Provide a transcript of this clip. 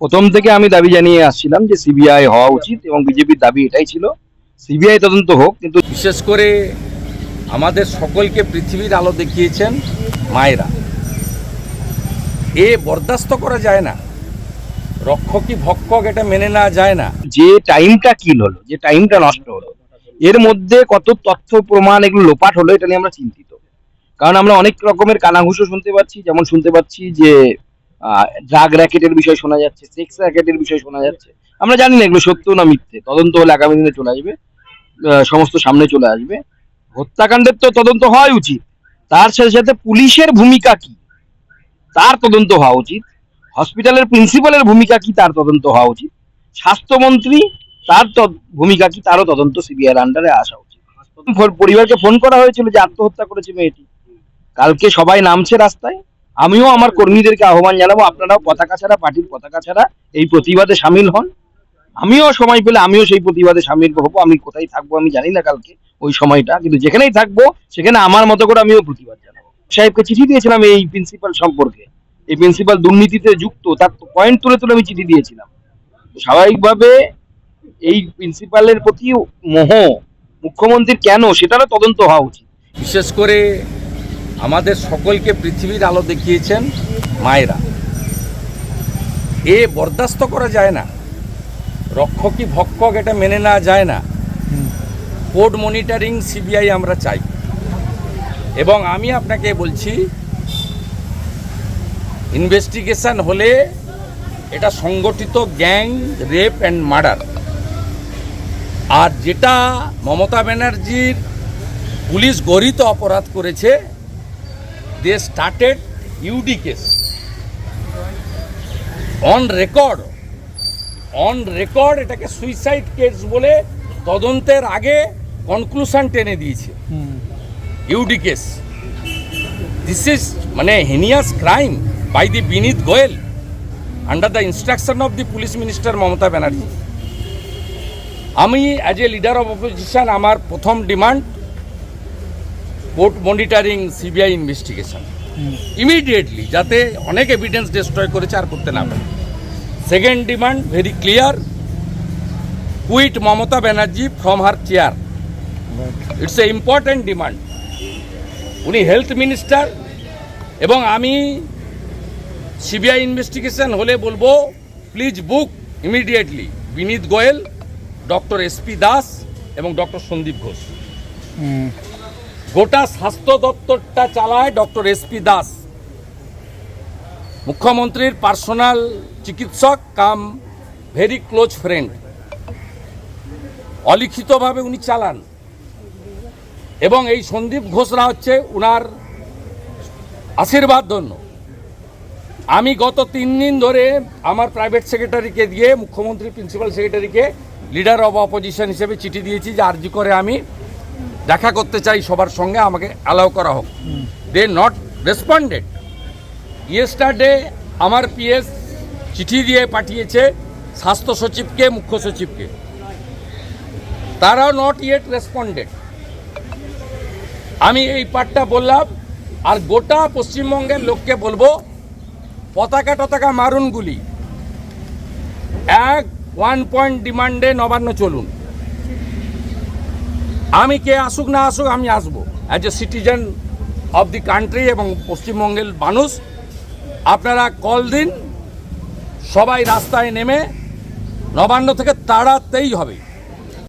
প্রথম থেকে আমি দাবি জানিয়ে আসছিলাম যে সিবিআই হওয়া উচিত এবং বিজেপির দাবি এটাই ছিল। সিবিআই তদন্ত হোক কিন্তু বিশেষ করে আমাদের সকলকে পৃথিবীর আলো দেখিয়েছেন মায়েরা। এ বরদাস্ত করা যায় না। রক্ষকই ভক্ষক এটা মেনে নেওয়া যায় না। যে টাইমটা কিল হলো যে টাইমটা নষ্ট হলো এর মধ্যে কত তথ্য প্রমাণ এগুলো লোপাট হলো এটা নিয়ে আমরা চিন্তিত। কারণ আমরা অনেক রকমের কানাঘুষো শুনতে পাচ্ছি যেমন শুনতে পাচ্ছি যে ড্রাগ র্যাকেটের বিষয় শোনা যাচ্ছে সেক্স র্যাকেটের বিষয় শোনা যাচ্ছে। আমরা জানি না এগুলো সত্য না মিথ্যে। তদন্ত হলে আগামী দিনে চলে আসবে সমস্ত সামনে চলে আসবে। হত্যাকাণ্ডের তো তদন্ত হওয়াই উচিত। তার সাথে সাথে পুলিশের ভূমিকা কি? তার তদন্ত হওয়া উচিত। হসপিটালের প্রিন্সিপালের ভূমিকা কি? তার তদন্ত হওয়া উচিত। স্বাস্থ্যমন্ত্রী, তার ভূমিকা কি? তারও তদন্ত সিবিআই আন্ডারে আসা উচিত। পরিবারকে ফোন করা হয়েছিল যে আত্মহত্যা করেছে মেয়েটি। কালকে সবাই নামছে রাস্তায়। আমিও আমার কর্মীদেরকে আহ্বান জানাব, আপনারাও পতাকা ছাড়া, পার্টির পতাকা ছাড়া এই প্রতিবাদে সামিল হন। আমিও সময় পেলে আমিও সেই প্রতিবাদে সামিল হব। আমি কোথায় থাকব আমি জানি না কালকে ওই সময়টা, কিন্তু যেখানেই থাকব, সেখানে আমার মতো করে আমিও প্রতিবাদ জানাব। সাহেবকে চিঠি দিয়েছিলাম এই প্রিন্সিপাল সম্পর্কে। এই প্রিন্সিপাল দুর্নীতিতে যুক্ত, তার পয়েন্ট তুলে তুলে আমি চিঠি দিয়েছিলাম। স্বাভাবিকভাবে এই প্রিন্সিপালের প্রতি মোহ, মুখ্যমন্ত্রীর কেন, সেটারও তদন্ত হওয়া উচিত। বিশেষ করে আমাদের সকলকে পৃথিবীর আলো দেখিয়েছেন মায়েরা। এ বরদাস্ত করা যায় না। রক্ষকই ভক্ষক এটা মেনে নেওয়া যায় না। কোড মনিটরিং সিবিআই আমরা চাই। এবং আমি আপনাকে বলছি, ইনভেস্টিগেশন হলে এটা সংগঠিত গ্যাং, রেপ অ্যান্ড মার্ডার। আর যেটা মমতা ব্যানার্জির পুলিশ গরিত অপরাধ করেছে they started UD case on record on record এটাকে সুইসাইড কেস বলে তদন্তের আগে কনক্লুশন টেনে দিয়েছে। ইউডি কেস দিস ইজ মানে heinous crime by the Vineet Goyal under the instruction of the police minister Mamata Banerjee আমি as a leader of opposition আমার প্রথম demand court monitoring CBI investigation immediately যাতে অনেক evidence destroy করেছে আর করতে না পারে। Second demand very clear quit Mamata Banerjee from her chair it's a important demand উনি হেলথ মিনিস্টার এবং আমি সিবিআই ইনভেস্টিগেশন হলে বলব please book immediately Vineet Goyal doctor SP Das এবং ডক্টর সন্দীপ ঘোষ। গোটা স্বাস্থ্য দপ্তরটা চালায় ডক্টর এসপি দাস। মুখ্যমন্ত্রীর পার্সোনাল চিকিৎসক কাম ভেরি ক্লোজ ফ্রেন্ড। অলিখিতভাবে উনি চালান। এবং এই সন্দীপ ঘোষরা হচ্ছে উনার আশীর্বাদ ধন্য আমি গত তিন দিন ধরে আমার প্রাইভেট সেক্রেটারিকে দিয়ে মুখ্যমন্ত্রী, প্রিন্সিপাল সেক্রেটারিকে লিডার অব অপোজিশন হিসেবে চিঠি দিয়েছি যে আর্জি করে আমি দেখা করতে চাই সবার সঙ্গে আমাকে অ্যালাউ করা হোক। দে নট রেসপন্ডেড ইয়েস্টারডে আমার পিএস চিঠি দিয়ে পাঠিয়েছে স্বাস্থ্য সচিবকে মুখ্য সচিবকে। তারাও নট ইয়েট রেসপন্ডেড আমি এই পার্টটা বললাম আর গোটা পশ্চিমবঙ্গের লোককে বলব পতাকা টতাকা মারুন গুলি। এক ওয়ান পয়েন্ট ডিমান্ডে নবান্ন চলুন। আমি কে আসুক না আসুক, আমি আসব। As a citizen of the country এবং পশ্চিমবঙ্গের মানুষ, আপনারা কল দিন, সবাই রাস্তায় নেমে, নবান্ন থেকে তাড়াতেই হবে।